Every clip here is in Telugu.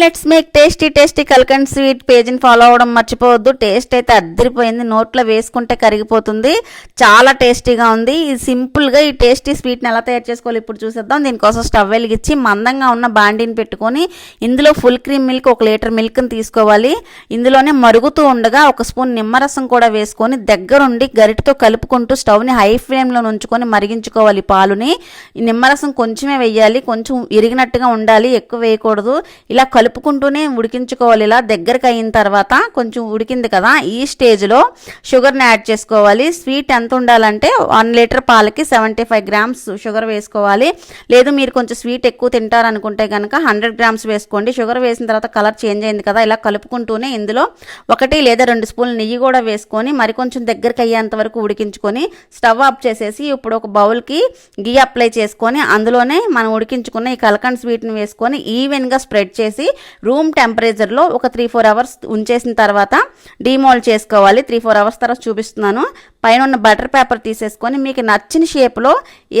Let's make tasty tasty kalakand sweet పేజీని ఫాలో అవ్వడం మర్చిపోవద్దు. టేస్ట్ అయితే అద్దరిపోయింది. నోట్లో వేసుకుంటే కరిగిపోతుంది. చాలా టేస్టీగా ఉంది. ఈ సింపుల్గా ఈ టేస్టీ స్వీట్ని ఎలా తయారు చేసుకోవాలి ఇప్పుడు చూసేద్దాం. దీనికోసం స్టవ్ వెలిగించి మందంగా ఉన్న బాండీని పెట్టుకొని ఇందులో ఫుల్ క్రీమ్ మిల్క్ ఒక లీటర్ మిల్క్ని తీసుకోవాలి. ఇందులోనే మరుగుతూ ఉండగా ఒక స్పూన్ నిమ్మరసం కూడా వేసుకొని దగ్గరుండి గరిటతో కలుపుకుంటూ స్టవ్ని హై ఫ్లేమ్లో ఉంచుకొని మరిగించుకోవాలి పాలుని. నిమ్మరసం కొంచెమే వేయాలి. కొంచెం ఇరిగినట్టుగా ఉండాలి. ఎక్కువ వేయకూడదు. ఇలా కలుపుకుంటూనే ఉడికించుకోవాలి. ఇలా దగ్గరకు అయిన తర్వాత కొంచెం ఉడికింది కదా ఈ స్టేజ్లో షుగర్ని యాడ్ చేసుకోవాలి. స్వీట్ ఎంత ఉండాలంటే వన్ లీటర్ పాలకి సెవెంటీ ఫైవ్ గ్రామ్స్ షుగర్ వేసుకోవాలి. లేదు మీరు కొంచెం స్వీట్ ఎక్కువ తింటారనుకుంటే కనుక హండ్రెడ్ గ్రామ్స్ వేసుకోండి. షుగర్ వేసిన తర్వాత కలర్ చేంజ్ అయింది కదా ఇలా కలుపుకుంటూనే ఇందులో ఒకటి లేదా రెండు స్పూన్లు నెయ్యి కూడా వేసుకొని మరి కొంచెం దగ్గరికి అయ్యేంత వరకు ఉడికించుకొని స్టవ్ ఆఫ్ చేసేసి ఇప్పుడు ఒక బౌల్కి గీ అప్లై చేసుకొని అందులోనే మనం ఉడికించుకున్న ఈ కలకండ్ స్వీట్ని వేసుకొని ఈవెన్గా స్ప్రెడ్ చేసి రూమ్ టెంపరేచర్లో ఒక త్రీ ఫోర్ అవర్స్ ఉంచేసిన తర్వాత డీమోల్డ్ చేసుకోవాలి. త్రీ ఫోర్ అవర్స్ తర్వాత చూపిస్తున్నాను. పైన ఉన్న బటర్ పేపర్ తీసేసుకొని మీకు నచ్చిన షేప్లో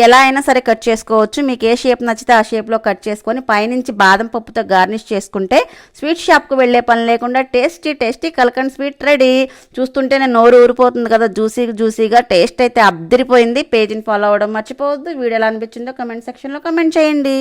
ఎలా అయినా సరే కట్ చేసుకోవచ్చు. మీకు ఏ షేప్ నచ్చితే ఆ షేప్లో కట్ చేసుకొని పైనుంచి బాదం పప్పుతో గార్నిష్ చేసుకుంటే స్వీట్ షాప్కి వెళ్ళే పని లేకుండా tasty tasty kalakand sweet ready చూస్తుంటేనే నోరు ఊరిపోతుంది కదా. జ్యూసీ జ్యూసీగా టేస్ట్ అయితే అద్దరిపోయింది పేజీని ఫాలో అవ్వడం మర్చిపోవద్దు. వీడియో ఎలా అనిపించిందో కమెంట్ సెక్షన్లో కమెంట్ చేయండి.